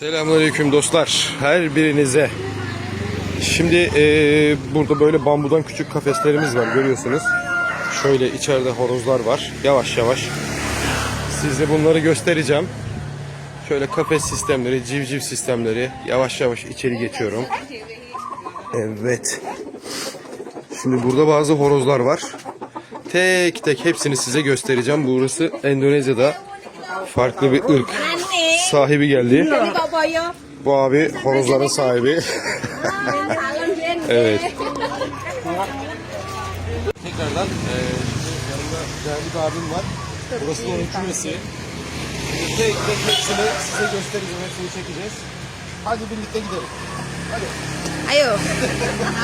Selamünaleyküm dostlar. Her birinize. Şimdi eee, burada böyle bambudan küçük kafeslerimiz var görüyorsunuz. Şöyle içeride horozlar var. Yavaş yavaş size bunları göstereceğim. Şöyle kafes sistemleri, civciv sistemleri. Yavaş yavaş içeri geçiyorum. Evet. Şimdi burada bazı horozlar var. Tek tek hepsini size göstereceğim. Burası Endonezya'da farklı bir ırk. Sahibi geldi. Bu abi horozların sahibi. Evet. Tekrardan eee şimdi yanımda değerli bir abim var. Burası da onun kümesi. Şimdi tek tek hepsini size göstereceğim. Hepsini çekeceğiz. Hadi birlikte gidelim. Ayo.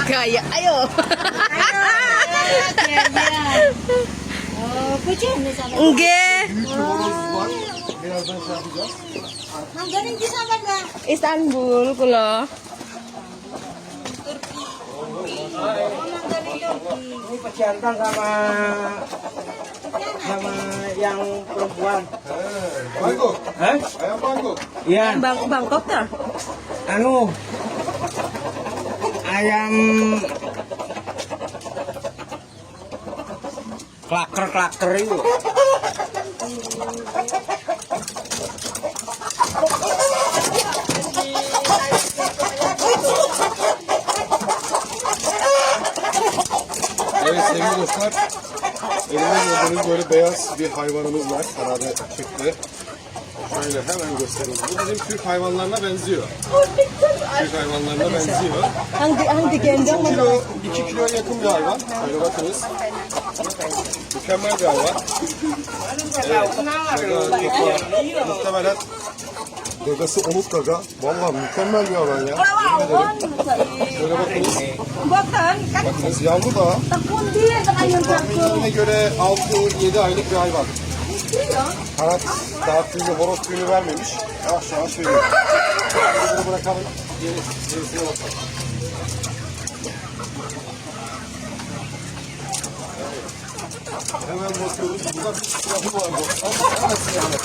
Gaya, ayo. Kucing nih sama. Nggih. Büyük bir horoz var. Birazdan şey yapacağız. Mangganin di sana enggak? Istanbul kula. Ini pejantan sama sama yang perempuan. Bangkok. Hah? Ayam Bangkok. Iya, Bang Bangkok ta? anu ayam klaker klaker itu. Sevgili dostlar. Elimde gördüğünüz böyle beyaz bir hayvanımız var. Herhalde çıktı. Şöyle hemen göstereyim. Bu bizim Türk hayvanlarına benziyor. Türk hayvanlarına benziyor. Hang di hang digendong kilo, 2 kiloya yakın bir hayvan. Şöyle bakınız. Mükemmel bir hayvan. Evet. Gaga, muhtemelen gagası oluk gaga. Vallahi mükemmel bir hayvan ya. Yemin ederim. Şöyle bakınız. Yavru da dia tengah yang tahminlerine göre 6-7 aylık bir hayvan. Kanat dağıttığında horoz tüyünü vermemiş. Yavaş yavaş veriyor. Bunu bırakalım. Yeni, bakalım. Hemen bakıyoruz. Burada bir silahı var dostlar. Hemen silahı.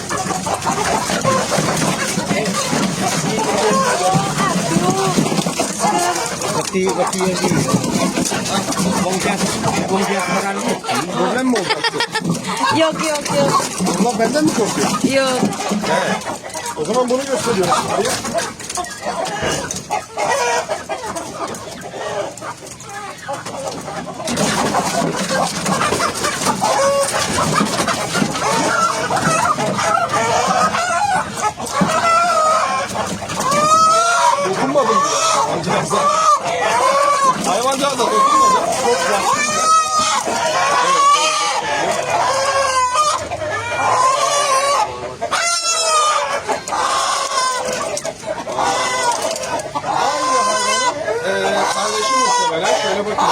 Seperti seperti yang ini. Bongkas bongkas makan kucing. Problem mi olacak? Yok yok yok. Allah benden mi korkuyor? Yok. He. O zaman bunu gösteriyorum. Hayır. Dokunmadım bile hayvancağıza. Hayvancağıza dokunmadım. Çok yaşlı. Ee, kardeşim muhtemelen şöyle bakın.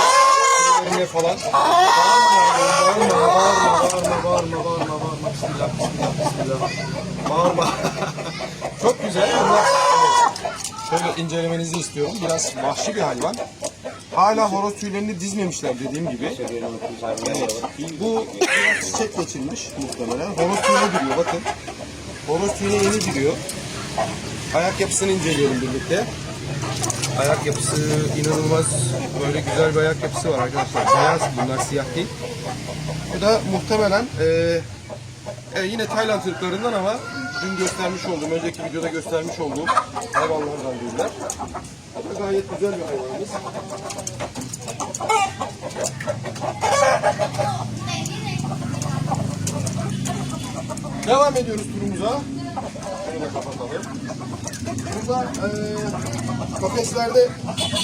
Şöyle falan. Bağırma, bağırma, bağırma, bağırma, bağırma, bağırma. Bismillah, bismillah, bismillah. Bağırma. Çok güzel. Bunlar şöyle incelemenizi istiyorum. Biraz vahşi bir hayvan. Hala horoz tüylerini dizmemişler dediğim gibi. Evet. Bu biraz çiçek geçirmiş muhtemelen. Horoz tüyüne giriyor bakın. Horoz tüyüne yeni giriyor. Ayak yapısını inceleyelim birlikte. Ayak yapısı inanılmaz böyle güzel bir ayak yapısı var arkadaşlar. Beyaz bunlar siyah değil. Bu da muhtemelen eee, e, yine Tayland ırklarından ama dün göstermiş olduğum, önceki videoda göstermiş olduğum hayvanlardan değiller. Bu da gayet güzel bir hayvanımız. Devam ediyoruz turumuza. Şöyle kapatalım. Burada eee kafeslerde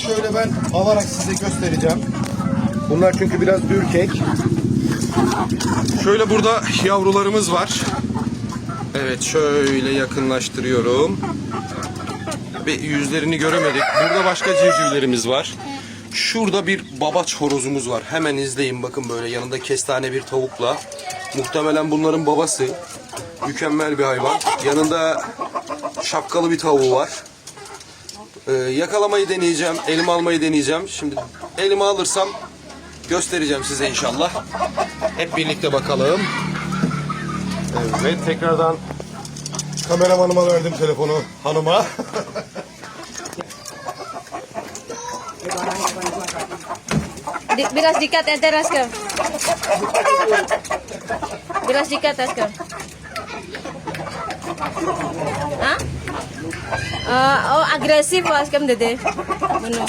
şöyle ben alarak size göstereceğim. Bunlar çünkü biraz ürkek. Şöyle burada yavrularımız var. Evet şöyle yakınlaştırıyorum. Ve yüzlerini göremedik. Burada başka civcivlerimiz var. Şurada bir babaç horozumuz var. Hemen izleyin bakın böyle yanında kestane bir tavukla. Muhtemelen bunların babası. Mükemmel bir hayvan. Yanında şapkalı bir tavuğu var. Ee, yakalamayı deneyeceğim, elime almayı deneyeceğim. Şimdi elime alırsam göstereceğim size inşallah. Hep birlikte bakalım. Evet, tekrardan kameramanıma verdim telefonu hanıma. Di, bilas dikat ya teras ke. Bilas dikat ya Eh, oh agresif was kem dede. Bener.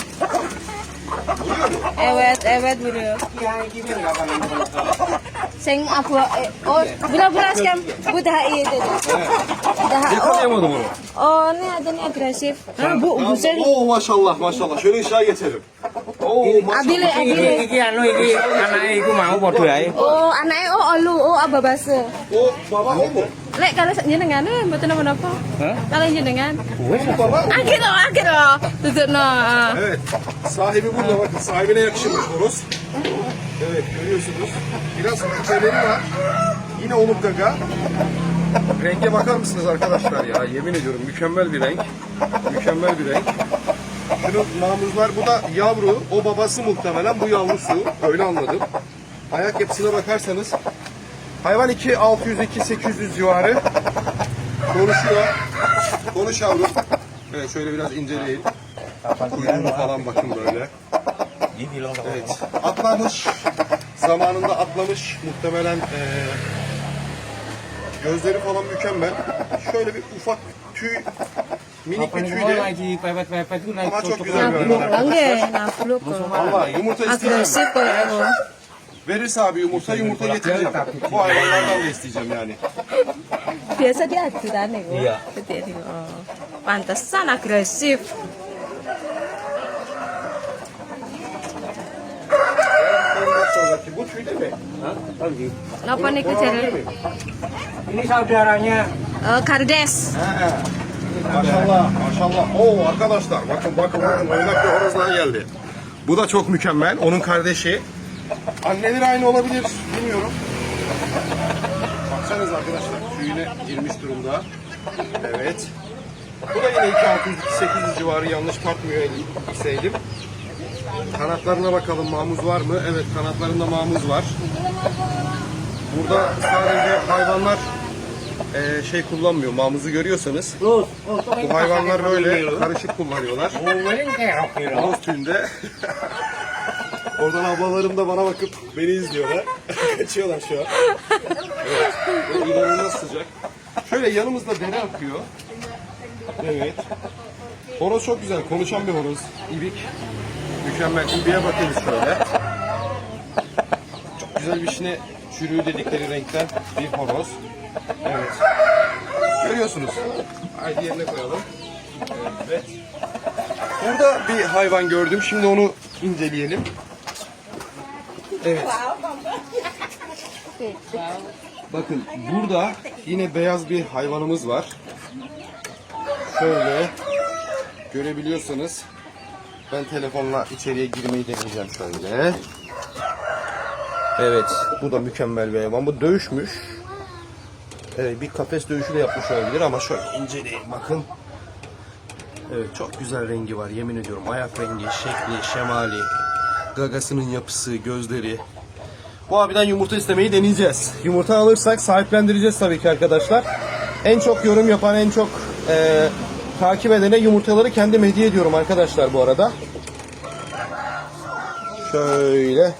Ewet, ewet bro. Sing eh, oh bila belas kem budah iya dede. Dah oh, oh ini ada nih agresif. Ah, bu bu seri. Oo maşallah maşallah. Şöyle ışığa geçelim. Oo maşallah. Abile, abile. Iki anu iki anake iku mau padha ae. Oh, anaknya oh olu, oh ababase. O baba o mu? Lek kalau jenengan eh mboten napa-napa. Hah? Kalau jenengan. Akhir oh, akhir oh. Tutupno. ah. Evet. Sahibi burada bakın. Sahibine yakışırmış horoz. Evet görüyorsunuz. Biraz küpeleri var. Yine oluk gaga. Renge bakar mısınız arkadaşlar ya? Yemin ediyorum mükemmel bir renk. Mükemmel bir renk. Şunun namuzlar bu da yavru. O babası muhtemelen bu yavrusu. Öyle anladım. Ayak yapısına bakarsanız hayvan 2 600 2 800 civarı. Konuşuyor. Konuş yavrum. Evet şöyle biraz inceleyin. Kuyruğunu falan bakın böyle. Evet. Atlamış. Zamanında atlamış. Muhtemelen eee, gözleri falan mükemmel. Şöyle bir ufak tüy minik bir tüy de lagi pepet-pepet itu naik ama çok güzel bir langge, nafluk. Valla yumurta Agresif kok oh. Verirse abi yumurta yumurta getireceğim. Bu hayvanlardan da isteyeceğim yani. Biasa dia aturan nih. Iya. Seperti itu. Oh. Pantesan agresif. Napa nih kejar? Ini saudaranya. Eh, kardes. Maşallah, maşallah. Oo arkadaşlar bakın bakın bakın oynak bir horozlar geldi. Bu da çok mükemmel. Onun kardeşi. Anneleri aynı olabilir. Bilmiyorum. Baksanız arkadaşlar tüyüne girmiş durumda. Evet. Bu da yine 2600 2800 civarı yanlış bakmıyor bilseydim. Kanatlarına bakalım mamuz var mı? Evet kanatlarında mamuz var. Burada sadece hayvanlar eee, şey kullanmıyor. Mamuzu görüyorsanız bu hayvanlar böyle karışık kullanıyorlar. Havuz tüyünde. Oradan ablalarım da bana bakıp beni izliyorlar. Kaçıyorlar şu an. Evet. Böyle sıcak. Şöyle yanımızda dere akıyor. Evet. Horoz çok güzel. Konuşan bir horoz. İbik. Mükemmel. İbiğe bakıyoruz şöyle. Çok güzel bir şine çürüğü dedikleri renkten bir horoz. Evet. Görüyorsunuz. Haydi yerine koyalım. Evet. Burada bir hayvan gördüm. Şimdi onu inceleyelim. Evet. Bakın burada yine beyaz bir hayvanımız var. Şöyle görebiliyorsanız ben telefonla içeriye girmeyi deneyeceğim şöyle. Evet, bu da mükemmel bir hayvan. Bu dövüşmüş. Evet, bir kafes dövüşü de yapmış olabilir ama şöyle inceleyin bakın. Evet çok güzel rengi var yemin ediyorum. Ayak rengi, şekli, şemali, gagasının yapısı, gözleri. Bu abiden yumurta istemeyi deneyeceğiz. Yumurta alırsak sahiplendireceğiz tabii ki arkadaşlar. En çok yorum yapan, en çok eee, takip edene yumurtaları kendim hediye ediyorum arkadaşlar bu arada. Şöyle.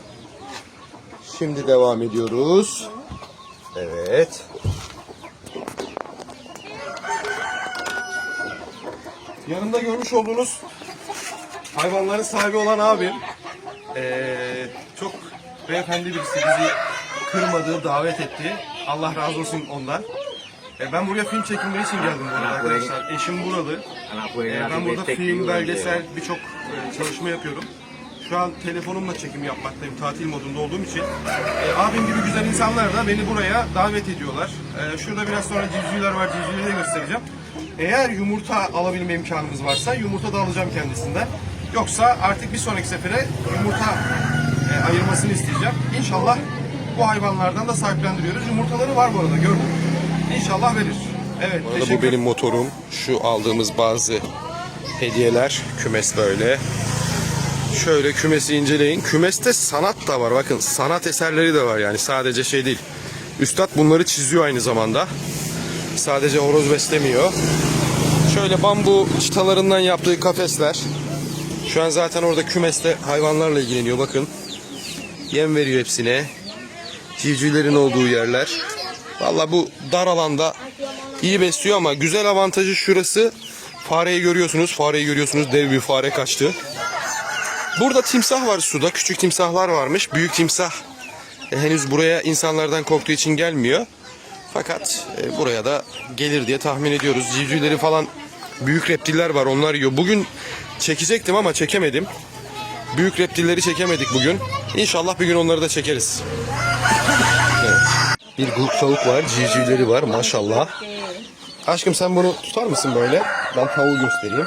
Şimdi devam ediyoruz. Evet. Yanımda görmüş olduğunuz hayvanların sahibi olan abim eee, çok beyefendi birisi bizi kırmadı, davet etti. Allah razı olsun ondan. E, ben buraya film çekilmesi için geldim bu arada arkadaşlar. Eşim buralı. E, lagi ben burada film, belgesel birçok e, çalışma yapıyorum. Şu an telefonumla çekim yapmaktayım tatil modunda olduğum için. E, abim gibi güzel insanlar da beni buraya davet ediyorlar. E, şurada biraz sonra civcivler var, civcivleri de göstereceğim. Eğer yumurta alabilme imkanımız varsa yumurta da alacağım kendisinden. Yoksa artık bir sonraki sefere yumurta e, ayırmasını isteyeceğim. İnşallah bu hayvanlardan da sahiplendiriyoruz. Yumurtaları var bu arada gördüm. İnşallah verir. Evet, bu benim motorum. Şu aldığımız bazı hediyeler. Kümes böyle. Şöyle kümesi inceleyin. Kümeste sanat da var. Bakın sanat eserleri de var yani sadece şey değil. Üstad bunları çiziyor aynı zamanda. sadece horoz beslemiyor. Şöyle bambu çıtalarından yaptığı kafesler. Şu an zaten orada kümeste hayvanlarla ilgileniyor bakın. Yem veriyor hepsine. Civcivlerin olduğu yerler. Valla bu dar alanda iyi besliyor ama güzel avantajı şurası. Fareyi görüyorsunuz. Fareyi görüyorsunuz. Dev bir fare kaçtı. Burada timsah var suda. Küçük timsahlar varmış. Büyük timsah e, henüz buraya insanlardan korktuğu için gelmiyor. Fakat e, buraya da gelir diye tahmin ediyoruz. Civcivleri falan büyük reptiller var. Onlar yiyor. Bugün çekecektim ama çekemedim. Büyük reptilleri çekemedik bugün. İnşallah bir gün onları da çekeriz. Evet. Bir grup tavuk var. Civcivleri var maşallah. Aşkım sen bunu tutar mısın böyle? Ben tavuğu göstereyim.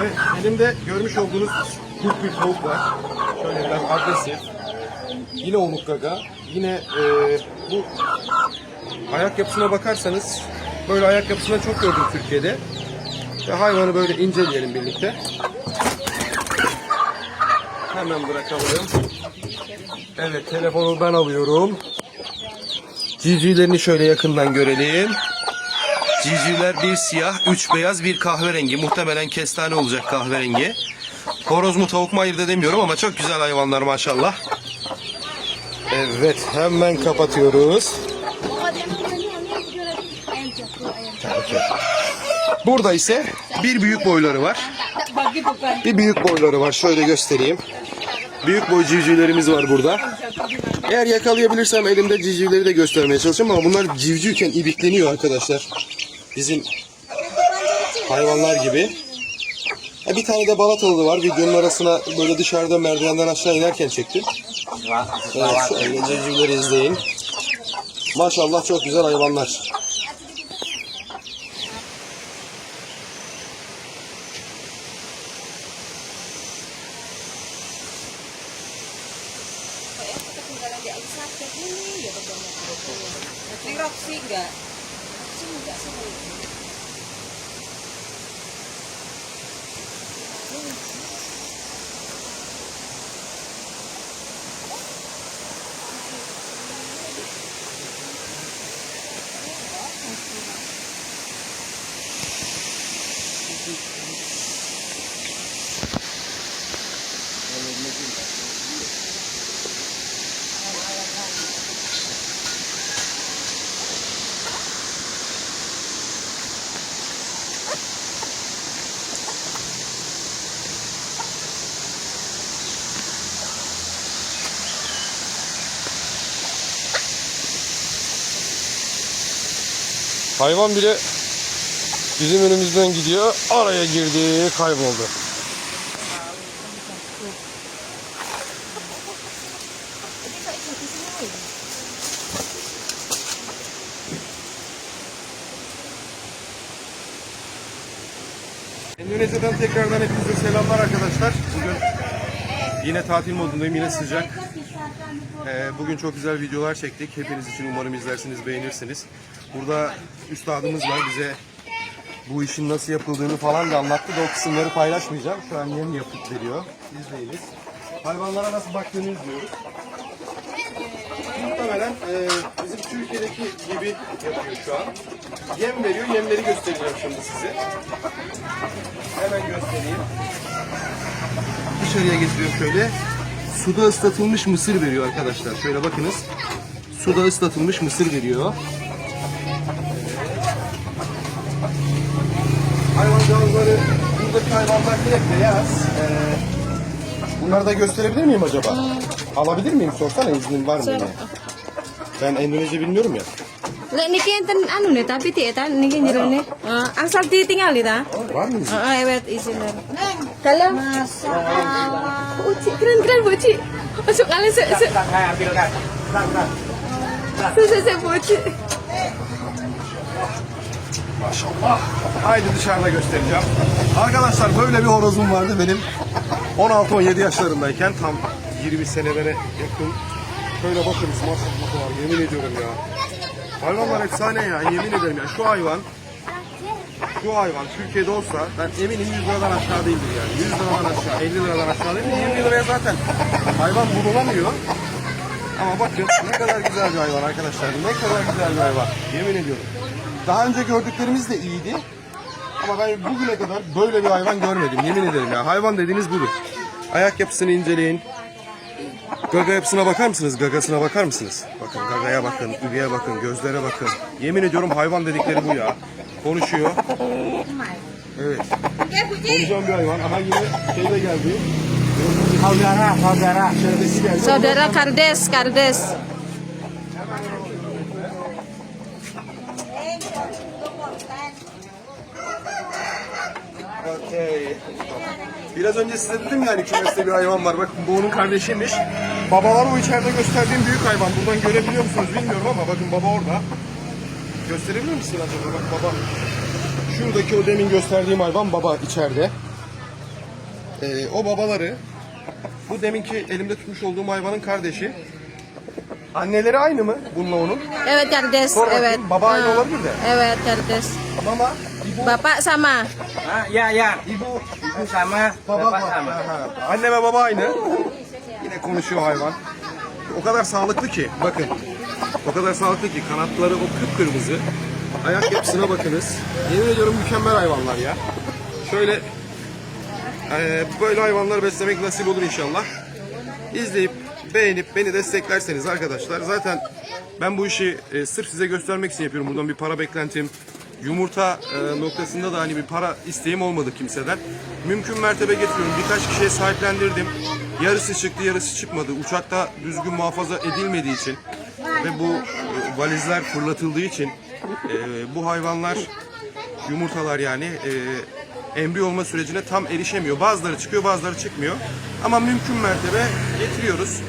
Evet, elimde görmüş olduğunuz kurt bir tavuk var. Şöyle biraz agresif. Yine omuk gaga. Yine e, bu ayak yapısına bakarsanız böyle ayak yapısına çok gördüm Türkiye'de. Ve hayvanı böyle inceleyelim birlikte. Hemen bırakalım. Evet telefonu ben alıyorum. Civcivlerini şöyle yakından görelim. Civcivler bir siyah, üç beyaz, bir kahverengi. Muhtemelen kestane olacak kahverengi. Horoz mu tavuk mu ayırt edemiyorum ama çok güzel hayvanlar maşallah. Evet hemen kapatıyoruz. Burada ise bir büyük boyları var. Bir büyük boyları var. Şöyle göstereyim. Büyük boy civcivlerimiz var burada. Eğer yakalayabilirsem elimde civcivleri de göstermeye çalışacağım ama bunlar civcivken ibikleniyor arkadaşlar. Bizim hayvanlar gibi. Ha, bir tane de balatalı var. Videonun arasına böyle dışarıda merdivenden aşağı inerken çektim. Evet, civcivleri izleyin. Maşallah çok güzel hayvanlar. Hayvan bile bizim önümüzden gidiyor. Araya girdi, kayboldu. Endonezya'dan tekrardan hepinize selamlar arkadaşlar. Bugün yine tatil modundayım, yine sıcak. Ee, bugün çok güzel videolar çektik. Hepiniz için umarım izlersiniz, beğenirsiniz. Burada üstadımız var bize bu işin nasıl yapıldığını falan da anlattı da o kısımları paylaşmayacağım. Şu an yem yapıp veriyor. İzleyiniz. Hayvanlara nasıl baktığını izliyoruz. Muhtemelen e, bizim Türkiye'deki gibi yapıyor şu an. Yem veriyor, yemleri göstereceğim şimdi size. Hemen göstereyim. Dışarıya getiriyorum şöyle. Suda ıslatılmış mısır veriyor arkadaşlar. Şöyle bakınız. Suda ıslatılmış mısır veriyor. Hayvancağızları, buradaki hayvanlar direkt beyaz. Ee, bunları da gösterebilir miyim acaba? Alabilir miyim? Sorsana iznin var mı? yine? Ben Endonezya bilmiyorum ya. Lek niki enten anu nih, tapi ti eta niki jero nih. Eh, asal ditinggal ta? Var mı izin? Heeh, evet izin dari. Dalam. Uci keren-keren Buci. Masuk kalian se se Saya ambilkan. Se se se Buci. Maşallah. Haydi dışarıda göstereceğim. Arkadaşlar böyle bir horozum vardı benim 16-17 yaşlarındayken tam 20 senelere yakın. Şöyle bakınız maşallah var yemin ediyorum ya. Hayvanlar efsane ya yemin ederim ya. Şu hayvan şu hayvan Türkiye'de olsa ben eminim 100 liradan aşağı değildir yani. 100 liradan aşağı, 50 liradan aşağı değil. 20 liraya zaten hayvan bulunamıyor. Ama bakın ne kadar güzel bir hayvan arkadaşlar. Ne kadar güzel bir hayvan. Yemin ediyorum. Daha önce gördüklerimiz de iyiydi. Ama ben bugüne kadar böyle bir hayvan görmedim. Yemin ederim ya. Hayvan dediğiniz budur. Ayak yapısını inceleyin. Gaga yapısına bakar mısınız? Gagasına bakar mısınız? Bakın gagaya bakın, üveye bakın, gözlere bakın. Yemin ediyorum hayvan dedikleri bu ya. Konuşuyor. Evet. Konuşan bir hayvan. Aha yine şeyde geldi. Saudara, saudara. İçeridesi geldi. Saudara Kardes, Kardes. Okey. Biraz önce size dedim yani kümeste bir hayvan var. Bakın bu onun kardeşiymiş. Babalar o içeride gösterdiğim büyük hayvan. Buradan görebiliyor musunuz bilmiyorum ama bakın baba orada. Gösterebilir misin acaba? Bak baba. Şuradaki o demin gösterdiğim hayvan baba içeride. Ee, o babaları bu deminki elimde tutmuş olduğum hayvanın kardeşi. Anneleri aynı mı bununla onun? Evet Kardes, Sor bakayım, evet. baba aynı olabilir de. Evet Kardes. Mama, ibu, Bapak sama. Ah, ya, ya. ibu, Ibu sama, Baba bapak var. sama. Aha. Anne ve baba aynı. Yine konuşuyor hayvan. O kadar sağlıklı ki bakın. O kadar sağlıklı ki kanatları o kıpkırmızı. Ayak yapısına bakınız. Yemin ediyorum mükemmel hayvanlar ya. Şöyle eee, böyle hayvanları beslemek nasip olur inşallah. İzleyip beğenip beni desteklerseniz arkadaşlar zaten ben bu işi e, sırf size göstermek için yapıyorum. Buradan bir para beklentim yumurta e, noktasında da hani bir para isteğim olmadı kimseden. Mümkün mertebe getiriyorum. Birkaç kişiye sahiplendirdim. Yarısı çıktı, yarısı çıkmadı. Uçakta düzgün muhafaza edilmediği için ve bu e, valizler fırlatıldığı için e, bu hayvanlar yumurtalar yani e, embriyo olma sürecine tam erişemiyor. Bazıları çıkıyor, bazıları çıkmıyor. Ama mümkün mertebe getiriyoruz.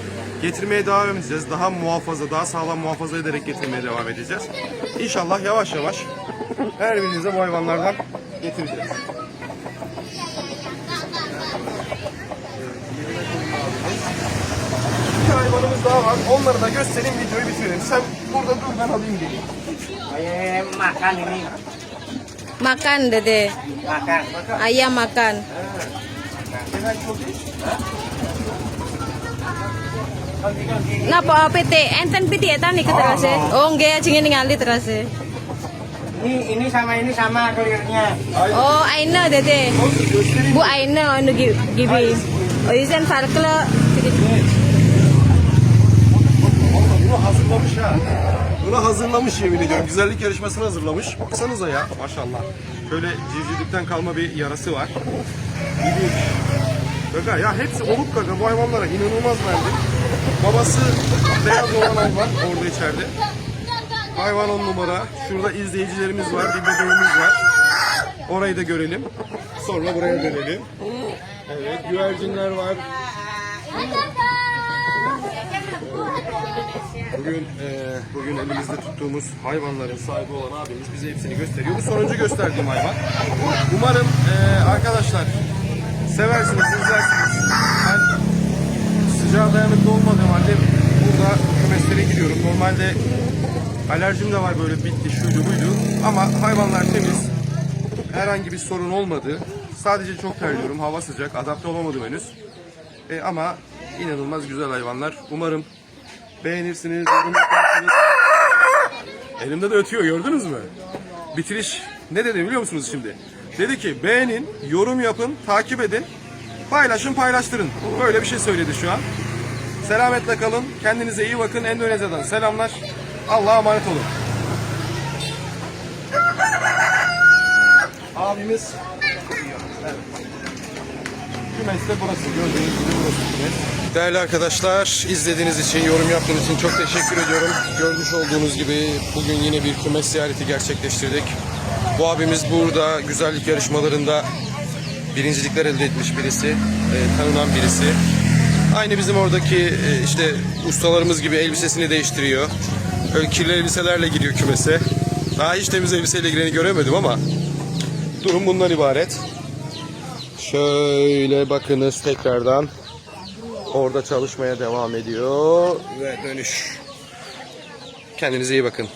Getirmeye devam edeceğiz. Daha muhafaza, daha sağlam muhafaza ederek getirmeye devam edeceğiz. İnşallah yavaş yavaş her birinize bu hayvanlardan getireceğiz. İki hayvanımız daha var. Onları da göstereyim, videoyu bitirelim. Sen burada dur, ben alayım geleyim. Eh, makan ini. Makan dede. Makan. Ayam makan. Çok iyi. Napa PT? Enten PT eta nih terase. Oh nggih ajenge ningali terase. Ini ini sama ini sama kulirnya. Oh Aina dede. Bu Aina gi- gibi. O yüzden farklı. Bunu hazırlamış ha. Bunu hazırlamış yemin ediyorum. Güzellik yarışmasını hazırlamış. Baksanıza ya maşallah. Şöyle civcivlikten kalma bir yarası var. Gibi. Gaga ya hepsi oluk gaga bu hayvanlara inanılmaz beğendim. Babası beyaz olan hayvan orada içeride. Hayvan on numara. Şurada izleyicilerimiz var, bir bebeğimiz var. Orayı da görelim. Sonra buraya dönelim. Evet, güvercinler var. Bugün e, bugün elimizde tuttuğumuz hayvanların sahibi olan abimiz bize hepsini gösteriyor. Bu sonuncu gösterdiğim hayvan. Umarım e, arkadaşlar seversiniz, izlersiniz. Sıcağa dayanıklı olmadığım halde burada kümeslere gidiyorum. Normalde alerjim de var böyle bitti şuydu buydu. Ama hayvanlar temiz. Herhangi bir sorun olmadı. Sadece çok terliyorum. Hava sıcak. Adapte olamadım henüz. E, ama inanılmaz güzel hayvanlar. Umarım beğenirsiniz, yaparsınız. Elimde de ötüyor gördünüz mü? Bitiriş ne dedi biliyor musunuz şimdi? Dedi ki beğenin, yorum yapın, takip edin, paylaşın, paylaştırın. Böyle bir şey söyledi şu an. Selametle kalın, kendinize iyi bakın. Endonezya'dan selamlar. Allah'a emanet olun. Abimiz Kümes de burası. Gördüğünüz gibi burası kümes. Değerli arkadaşlar, izlediğiniz için, yorum yaptığınız için çok teşekkür ediyorum. Görmüş olduğunuz gibi bugün yine bir kümes ziyareti gerçekleştirdik. Bu abimiz burada güzellik yarışmalarında birincilikler elde etmiş birisi, e, tanınan birisi. Aynı bizim oradaki e, işte ustalarımız gibi elbisesini değiştiriyor. Öyle kirli elbiselerle giriyor kümese. Daha hiç temiz elbiseyle gireni göremedim ama durum bundan ibaret. Şöyle bakınız tekrardan. Orada çalışmaya devam ediyor ve dönüş. Kendinize iyi bakın.